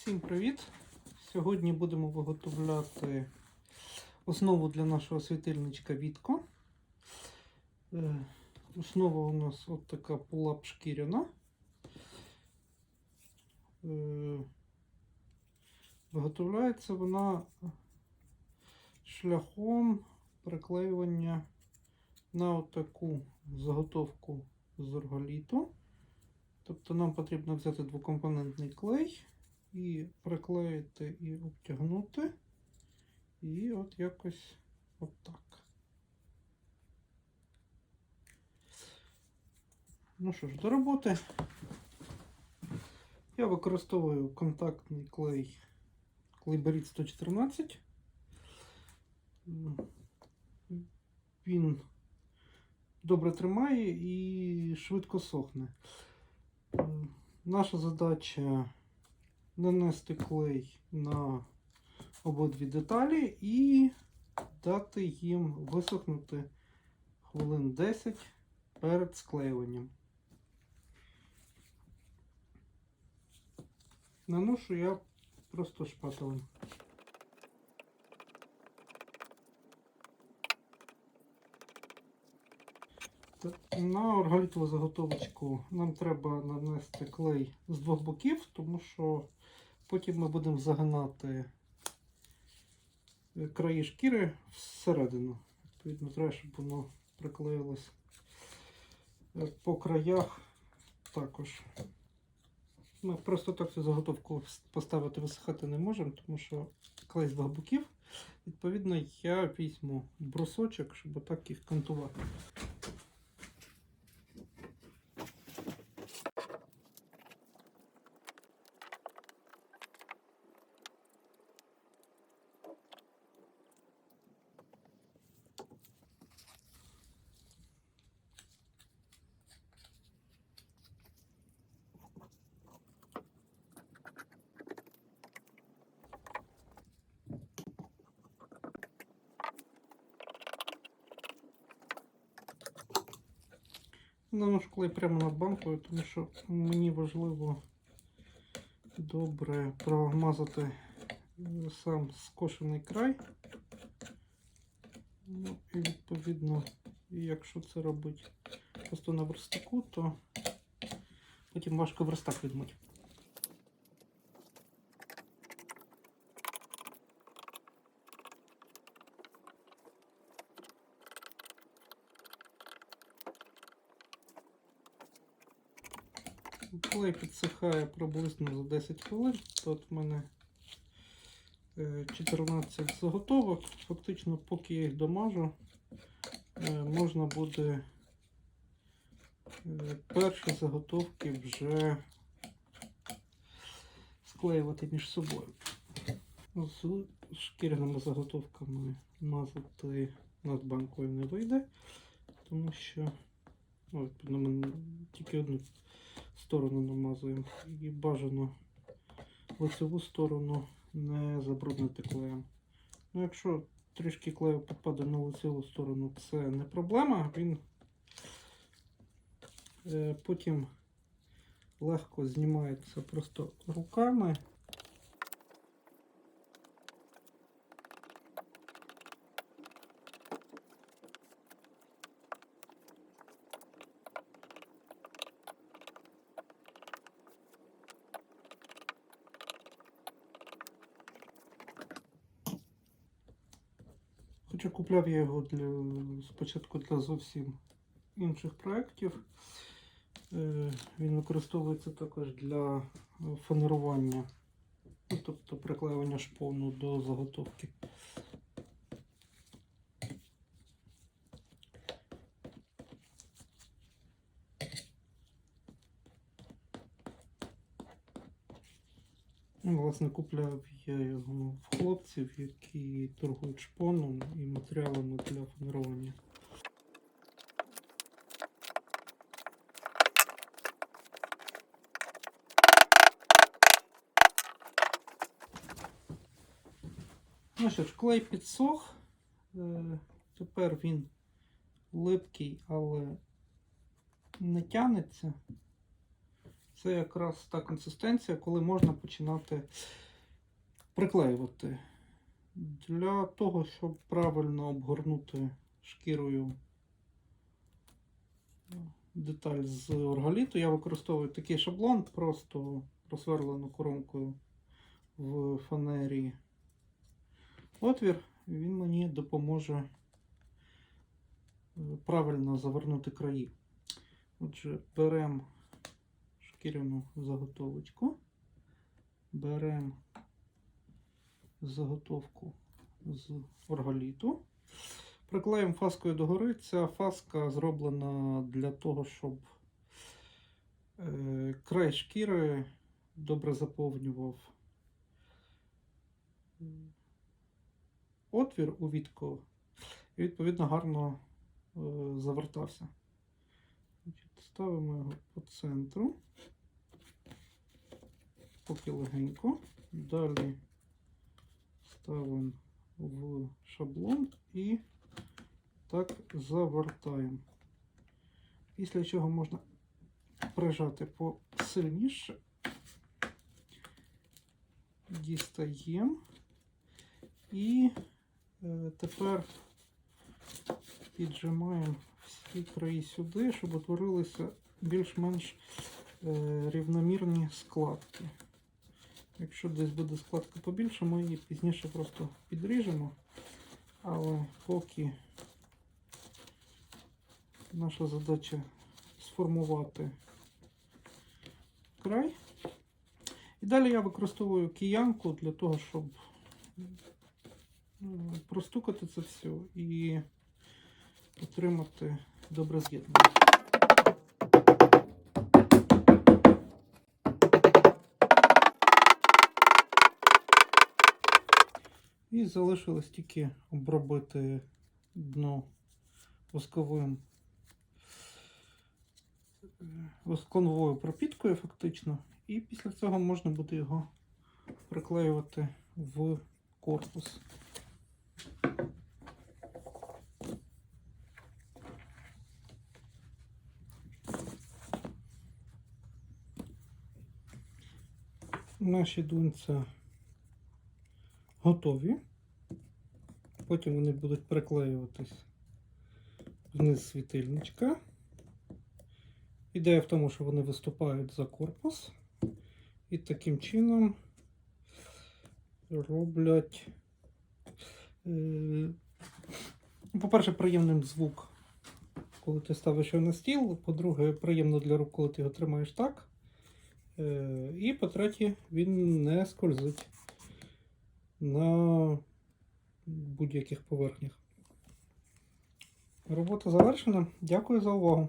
Всім привіт! Сьогодні будемо виготовляти основу для нашого світильничка Вітко. Е, Основа у нас от така пулап шкіряна. Е, Виготовляється вона шляхом приклеювання на отаку заготовку з орголіту. Тобто нам потрібно взяти двокомпонентний клей і приклеїти і обтягнути. І от якось отак. Ну що ж, до роботи. Я використовую контактний клей клейберіт 114. Він добре тримає і швидко сохне. Наша задача нанести клей на обидві деталі і дати їм висохнути хвилин 10 перед склеюванням. Наношу я просто шпателем. На оргалітову заготовочку нам треба нанести клей з двох боків, тому що потім ми будемо загинати е, краї шкіри всередину. Відповідно, треба, щоб воно приклеїлось е, по краях також. Ми просто так цю заготовку поставити висихати не можемо, тому що клей з двох боків. Відповідно, я візьму брусочок, щоб отак їх кантувати. Наношу клей прямо над банкою, тому що мені важливо добре промазати сам скошений край. Ну, і відповідно, якщо це робити просто на верстаку, то потім важко верстак відмити. Клей підсихає приблизно за 10 хвилин. Тут в мене е, 14 заготовок. Фактично, поки я їх домажу, е, можна буде е, перші заготовки вже склеювати між собою. З шкіряними заготовками мазати над банкою не вийде, тому що ну, ми тільки одну сторону намазуємо. І бажано лицеву сторону не забруднити клеєм. Ну, якщо трішки клею попаде на лицеву сторону, це не проблема. Він е, потім легко знімається просто руками. Хоча купляв я його для, спочатку для зовсім інших проєктів. Е, Він використовується також для е, фанерування, ну, тобто приклеювання шпону до заготовки. Ну, Власне, купляв я його в хлопців, які торгують шпоном і матеріалами для фанерування. Ну що ж, клей підсох. Е, Тепер він липкий, але не тянеться. Це якраз та консистенція, коли можна починати приклеювати. Для того, щоб правильно обгорнути шкірою деталь з оргаліту, я використовую такий шаблон, просто просверлену коронкою в фанері отвір, він мені допоможе е, правильно завернути краї. Отже, беремо шкіряну заготовочку, беремо заготовку з оргаліту, приклеїмо фаскою догори. Ця фаска зроблена для того, щоб е, край шкіри добре заповнював отвір у вітку і відповідно гарно е, завертався. Ставимо його по центру, поки легенько. Далі ставимо в шаблон і так завертаємо. Після чого можна прижати посильніше. Дістаємо. І е, тепер піджимаємо всі краї сюди, щоб утворилися більш-менш е, рівномірні складки. Якщо десь буде складка побільше, ми її пізніше просто підріжемо. Але поки наша задача сформувати край. І далі я використовую киянку для того, щоб простукати це все і отримати добре з'єднання. І залишилось тільки обробити дно восковим восковою пропіткою фактично. І після цього можна буде його приклеювати в корпус. Наші дунця готові. Потім вони будуть приклеюватись вниз світильничка. Ідея в тому, що вони виступають за корпус і таким чином роблять, е, по-перше, приємним звук, коли ти ставиш його на стіл. По-друге, приємно для рук, коли ти його тримаєш так. Е, І по-третє, він не скользить на будь-яких поверхнях. Робота завершена. Дякую за увагу.